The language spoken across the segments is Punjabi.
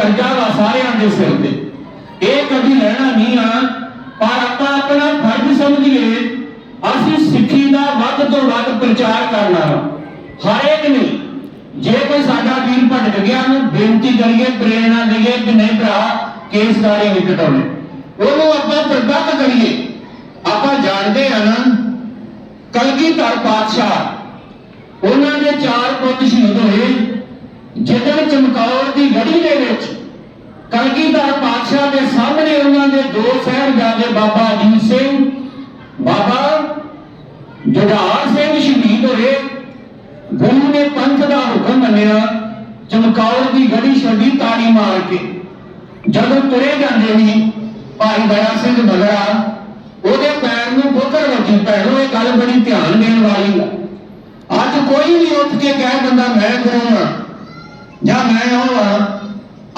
ਕਰਜ਼ਾ ਵਾ ਸਾਰਿਆਂ ਦੇ ਸਿਰ ਤੇ। ਇਹ ਕਦੀ ਲੈਣਾ ਨਹੀਂ ਆ, ਪਰ ਆਪਾਂ ਆਪਣਾ ਫਰਜ਼ ਸਮਝੀਏ, ਅਸੀਂ ਸਿੱਖੀ ਦਾ ਵੱਧ ਤੋਂ ਵੱਧ ਪ੍ਰਚਾਰ ਕਰਨਾ ਵਾ। ਹਰ ਇੱਕ ਨੇ, ਜੇ ਕੋਈ ਸਾਡਾ ਵੀਰ ਭਟਕ ਗਿਆ ਨੂੰ ਬੇਨਤੀ ਕਰੀਏ, ਪ੍ਰੇਰਣਾ ਦਈਏ ਕਿ ਨਹੀਂ ਭਰਾ ਕੇਸਦਾਰੀ ਨਹੀਂ ਕਟਾਉਣੀ। ਉਹਨੂੰ ਆਪਾਂ ਪ੍ਰਬੰਧ ਕਰੀਏ। ਆਪਾਂ ਜਾਣਦੇ ਹਾਂ ਨਾ, ਕਲਗੀਧਰ ਪਾਤਸ਼ਾਹ, ਉਹਨਾਂ ਦੇ ਚਾਰ ਪੁੱਤ ਸ਼ਹੀਦ ਹੋਏ। ਜਦੋਂ ਚਮਕੌਰ ਦੀ ਗੜੀ ਦੇ ਵਿੱਚ ਕਲਗੀਧਰ ਪਾਤਸ਼ਾਹ ਦੇ ਸਾਹਮਣੇ ਉਹਨਾਂ ਦੇ ਦੋ ਸਾਹਿਬਜ਼ਾਦੇ ਬਾਬਾ ਅਜੀਤ ਸਿੰਘ, ਬਾਬਾ ਜੁਝਾਰ ਸਿੰਘ ਸ਼ਹੀਦ ਹੋਏ। ਗੁਰੂ ਨੇ ਪੰਥ ਦਾ ਹੁਕਮ ਮੰਨਿਆ, ਚਮਕੌਰ ਦੀ ਗੜੀ ਛੱਡੀ ਤਾੜੀ ਮਾਰ ਕੇ। ਜਦੋਂ ਤੁਰੇ ਜਾਂਦੇ ਸੀ, ਭਾਈ ਬੜਾ ਸਿੰਘ ਮਗਰਾ ਉਹਦੇ ਪੈਰ ਨੂੰ ਬੋਤਰ ਵੱਜੀ ਪੈਰੋਂ ਇਹ ਗੱਲ ਬੜੀ ਧਿਆਨ ਦੇਣ ਵਾਲੀ ਹੈ ਅੱਜ ਕੋਈ ਵੀ ਉੱਠ ਕੇ ਕਹਿ ਦਿੰਦਾ, ਮੈਂ ਗੁਰੂ ਹਾਂ ਜਾਂ ਮੈਂ ਉਹ ਹਾਂ,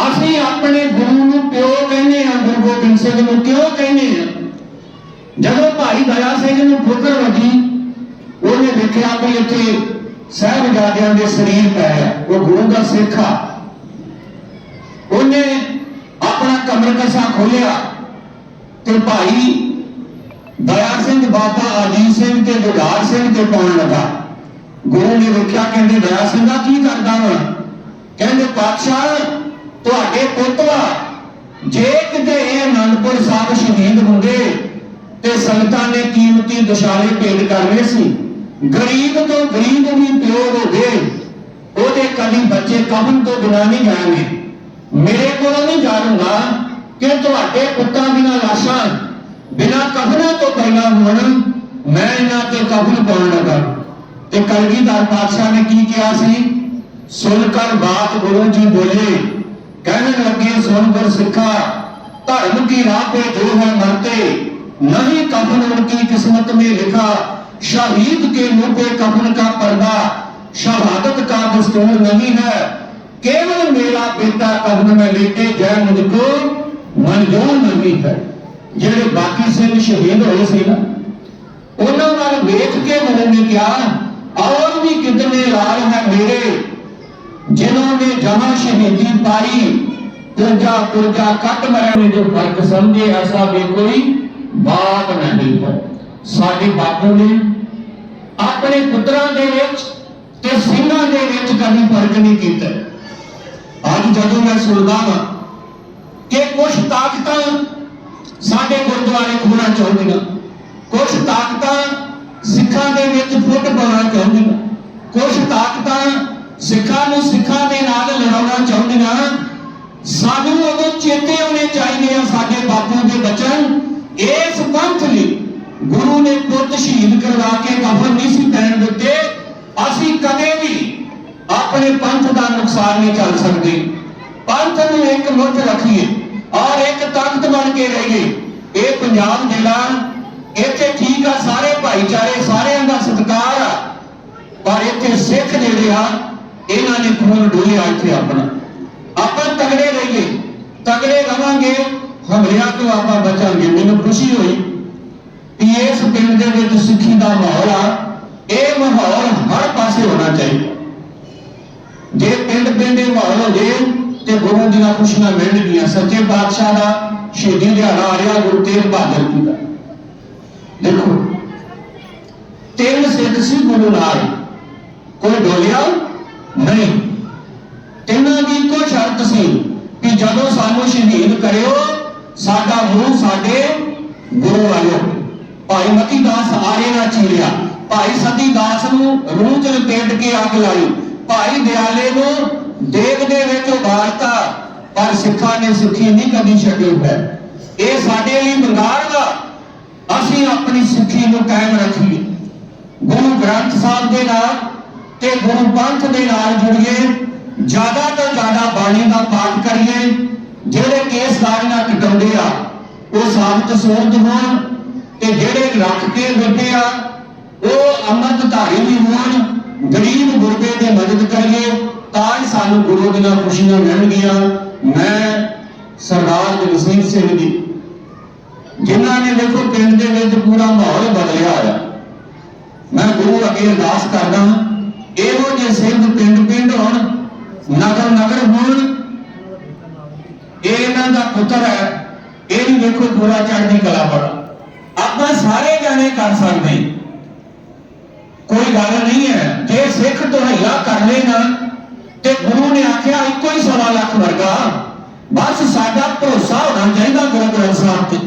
ਅਸੀਂ ਆਪਣੇ ਗੁਰੂ ਨੂੰ ਪਿਓ ਕਹਿੰਦੇ ਸਿੰਘ ਨੂੰ ਕਿਉਂ ਕਹਿੰਦੇ ਆ? ਜਦੋਂ ਭਾਈ ਦਇਆ ਸਿੰਘ ਨੂੰ ਠੋਕਰ ਵੱਜੀ, ਉਹਨੇ ਦੇਖਿਆ ਵੀ ਇੱਥੇ ਸਾਹਿਬਜ਼ਾਦਿਆਂ ਦੇ ਸਰੀਰ ਪਏ ਉਹ ਗੁਰੂ ਦਾ ਸਿੱਖ ਆ। ਉਹਨੇ ਆਪਣਾ ਕਮਰ ਖੋਲਿਆ ਤੇ ਭਾਈ ਦਇਆ ਸਿੰਘ, ਬਾਬਾ ਅਜੀਤ ਸਿੰਘ ਤੇ ਜੁਝਾਰ ਸਿੰਘ ਤੇ ਪਾਉਣ ਲੱਗਾ। ਗੁਰੂ ਨੇ ਵੇਖਿਆ, ਕਹਿੰਦੇ, ਦਇਆ ਸਿੰਘ ਦਾ ਕੀ ਕਰਦਾ ਵਾ ਕਹਿੰਦੇ, ਪਾਤਸ਼ਾਹ, ਤੁਹਾਡੇ ਪੁੱਤ ਵਾ ਜੇ ਕਿਤੇ ਇਹ ਅਨੰਦਪੁਰ ਸਾਹਿਬ ਸ਼ਹੀਦ ਹੁੰਦੇ ਤੇ ਸੰਗਤਾਂ ਨੇ ਕੀਮਤੀ ਦੁਸ਼ਾਲੇ ਭੇਟ ਕਰਨੇ ਸੀ, ਗਰੀਬ ਤੋਂ ਗਰੀਬ ਵੀ ਪਿਓ ਹੋਵੇ, ਉਹਦੇ ਕਦੀ ਬੱਚੇ ਕਫਨ ਤੋਂ ਬਿਨਾਂ ਨਹੀਂ ਜਾਣਗੇ। ਮੇਰੇ ਕੋਲੋਂ ਨਹੀਂ ਜਾਣੂਗਾ ਕਿ ਤੁਹਾਡੇ ਪੁੱਤਾਂ ਦੀਆਂ ਲਾਸ਼ਾਂ ਬਿਨਾਂ ਕਫਨਾਂ ਤੋਂ ਪਹਿਲਾਂ ਹੋਣ, ਮੈਂ ਇਹਨਾਂ ਤੇ ਕਫਨ ਪਾਉਣ ਲੱਗਾ। ਤੇ ਕਲਗੀਧਰ ਪਾਤਸ਼ਾਹ ਨੇ ਕੀ ਕਿਹਾ ਸੀ? ਸੁਣ ਕਰ ਬਾਤ ਗੁਰੂ ਜੀ ਬੋਲੇ ਕਹਿਣ ਲੱਗੇ ਸੁਣ ਗੁਰ ਸਿੱਖਾ ਧਰਮ ਕੀ ਰਾਹ पे जो है मरते नहीं कफन उनकी किस्मत में लिखा शहीद के मुंह पे कफन का पर्दा शहादत का दस्तूर नहीं है केवल मेरा बेटा कफन में लेटे जय मुझको मंजूर नहीं है ਜਿਹੜੇ ਬਾਕੀ ਸਿੰਘ ਸ਼ਹੀਦ ਹੋਏ ਸੀ ਨਾ ਉਹਨਾਂ ਵੱਲ ਵੇਖ ਕੇ ਗੁਰੂ ਨੇ ਕਿਹਾ ਔਰ ਵੀ ਕਿਤਨੇ ਲਾਲ ਹੈ ਮੇਰੇ ਜਿਨ੍ਹਾਂ ਨੇ ਜਹਾਂ ਸ਼ਹੀਦੀ ਪਾਈ ਤੁਰਜਾ ਤੁਰਜਾ ਕੱਟ ਮਰਨ ਦੇ ਫ਼ਰਕ ਸਮਝੇ, ਐਸਾ ਵੀ ਕੋਈ ਬਾਤ ਨਹੀਂ ਹੈ। ਸਾਡੇ ਬਾਪੂ ਨੇ ਆਪਣੇ ਪੁੱਤਰਾਂ ਦੇ ਵਿੱਚ ਤੇ ਸਿੰਘਾਂ ਦੇ ਵਿੱਚ ਕਦੀ ਫ਼ਰਕ ਨਹੀਂ ਕੀਤਾ। ਅੱਜ ਜਦੋਂ ਮੈਂ ਸੁਣਦਾ ਹਾਂ ਕਿ ਕੁਝ ਤਾਕਤਾਂ ਸਾਡੇ ਗੁਰਦੁਆਰੇ ਖੋਣਾ ਚਾਹੁੰਦੀਆਂ ਕੁਝ ਤਾਕਤਾਂ ਸਿੱਖਾਂ ਦੇ ਵਿੱਚ ਫੁੱਟ ਪਾਉਣਾ ਚਾਹੁੰਦੀਆਂ ਕੁਝ ਤਾਕਤਾਂ ਸਿੱਖਾਂ ਨੂੰ ਸਿੱਖਾਂ ਬਾਪੂ ਦੇ ਬਚਨ, ਇਸ ਪੰਥ ਲਈ ਗੁਰੂ ਨੇ ਪੁੱਤ ਸ਼ਹੀਦ ਕਰਵਾ ਕੇ ਕਫਨ ਨਹੀਂ ਸੀ ਪੈਣ ਦਿੱਤੇ। ਅਸੀਂ ਕਦੇ ਵੀ ਆਪਣੇ ਪੰਥ ਦਾ ਨੁਕਸਾਨ ਨਹੀਂ ਚੱਲ ਸਕਦੇ। ਪੰਥ ਨੂੰ ਇੱਕ ਮੁੱਠ ਰੱਖੀਏ, ਔਰ ਇੱਕ ਤਾਕਤ ਬਣ ਕੇ ਰਹੀਏ। ਇਹ ਪੰਜਾਬ ਜ਼ਿਲ੍ਹਾ ਇੱਥੇ ਠੀਕ ਆ, ਸਾਰੇ ਭਾਈਚਾਰੇ, ਸਾਰਿਆਂ ਦਾ ਸਤਿਕਾਰ ਆ। ਪਰ ਇੱਥੇ ਸਿੱਖ ਜਿਹੜੇ ਆ, ਇਹਨਾਂ ਨੇ ਖੂਨ ਡੋਲਿਆ ਇੱਥੇ ਆਪਣਾ। ਆਪਾਂ ਤਗੜੇ ਰਹੀਏ, ਤਗੜੇ ਰਵਾਂਗੇ। ਹਮਲਿਆਂ ਤੋਂ ਆਪਾਂ ਬਚਾਂਗੇ। ਮੈਨੂੰ ਖੁਸ਼ੀ ਹੋਈ ਕਿ ਇਸ ਪਿੰਡ ਦੇ ਵਿੱਚ ਸਿੱਖੀ ਦਾ ਮਾਹੌਲ ਆ। ਇਹ ਮਾਹੌਲ ਹਰ ਪਾਸੇ ਹੋਣਾ ਚਾਹੀਦਾ। ਜੇ ਪਿੰਡ ਪਿੰਡ ਇਹ ਮਾਹੌਲ ਹੋ ਜੇ, ਤੇ ਗੁਰੂ ਦੀਆਂ ਖੁਸ਼ੀਆਂ ਮਿਲਣਗੀਆਂ। ਸੱਚੇ ਪਾਤਸ਼ਾਹ ਦਾ ਸ਼ਹੀਦੀ ਦਿਹਾੜਾ ਆ ਰਿਹਾ, ਗੁਰੂ ਤੇਗ ਬਹਾਦਰ ਜੀ ਦਾ। ਦੇਖੋ, ਤਿੰਨ ਸਿੱਖ ਸੀ ਗੁਰੂ ਨਾਲ। ਕੋਈ ਡੋਲਿਆ? ਨਹੀਂ। ਤਿੰਨਾਂ ਦੀ ਇੱਕੋ ਸ਼ਰਤ ਸੀ ਕਿ ਜਦੋਂ ਸਾਨੂੰ ਸ਼ਹੀਦ ਕਰਿਓ ਸਾਡਾ ਮੂੰਹ ਸਾਡੇ ਗੁਰੂ ਵੱਲੋਂ ਭਾਈ ਮਤੀ ਦਾਸ ਆਰੇ ਨਾ ਚੀਰਿਆ। ਭਾਈ ਸਤੀ ਦਾਸ ਨੂੰ ਰੂਹ ਚ ਲਪੇਟ ਕੇ ਅੱਗ ਲਾਈ। ਭਾਈ ਦਿਆਲੇ ਨੂੰ ਦੇਗ ਦੇ ਵਿੱਚ ਉਭਾਰਤਾ ਪਰ ਸਿੱਖਾਂ ਨੇ ਸਿੱਖੀ ਨਹੀਂ ਕਦੀ ਛੱਡੀ ਹੈ। ਇਹ ਸਾਡੇ ਲਈ ਬੰਗਾਰ ਦਾ। ਅਸੀਂ ਆਪਣੀ ਸਿੱਖੀ ਨੂੰ ਕਾਇਮ ਰੱਖੀਏ। ਗੁਰੂ ਗ੍ਰੰਥ ਸਾਹਿਬ ਦੇ ਨਾਲ ਤੇ ਗੁਰੂ ਪੰਥ ਦੇ ਨਾਲ ਜੁੜੀਏ। ਜ਼ਿਆਦਾ ਤੋਂ ਜ਼ਿਆਦਾ ਬਾਣੀ ਦਾ ਪਾਠ ਕਰੀਏ। ਜਿਹੜੇ ਕੇਸਦਾਰੀਆਂ ਕਟਾਉਂਦੇ ਆ, ਉਹ ਸਾਬਤ ਸੂਰਤ ਹੋਣ ਤੇ ਜਿਹੜੇ ਰੱਖ ਕੇ ਬੈਠੇ ਆ, ਉਹ ਅੰਮ੍ਰਿਤ ਧਾਰੀ ਵੀ ਹੋਣ, ਗਰੀਬ ਗੁਰਬੇ ਦੀ ਮਦਦ ਕਰੀਏ, ਤਾਂ ਹੀ ਸਾਨੂੰ ਗੁਰੂ ਦੀਆਂ ਖੁਸ਼ੀਆਂ ਮਿਲਣਗੀਆਂ। ਮੈਂ ਸਰਦਾਰ ਜਗਸੀਰ ਸਿੰਘ ਜੀ, ਜਿਨ੍ਹਾਂ ਨੇ ਦੇਖੋ ਪਿੰਡ ਦੇ ਵਿੱਚ ਪੂਰਾ ਮਾਹੌਲ ਬਦਲਿਆ ਹੋਇਆ। ਮੈਂ ਗੁਰੂ ਅੱਗੇ ਅਰਦਾਸ ਕਰਦਾ ਇਹੋ ਜਿਹੇ ਸਿੰਘ ਪਿੰਡ ਪਿੰਡ ਹੋਣ ਨਗਰ ਨਗਰ ਹੋਣ ਦਾ ਪੁੱਤਰ ਹੈ, ਇਹ ਵੀ ਵੇਖੋ ਪੂਰਾ ਚੜ੍ਹਦੀ ਕਲਾ ਵਾਲਾ। ਆਪਾਂ ਸਾਰੇ ਜਾਣੇ ਕਰ ਸਕਦੇ। ਕੋਈ ਗੱਲ ਨਹੀਂ ਹੈ, ਜੇ ਸਿੱਖ ਦੁਹਈਆ ਕਰ ਲੈਣਾ ਤੇ ਗੁਰੂ ਨੇ ਆਖਿਆ ਇੱਕੋ ਹੀ ਸਵਾ ਲੱਖ ਵਰਗਾ। ਬਸ ਸਾਡਾ ਭਰੋਸਾ ਹੋਣਾ ਚਾਹੀਦਾ ਗੁਰੂ ਗ੍ਰੰਥ ਸਾਹਿਬ ਤੇ।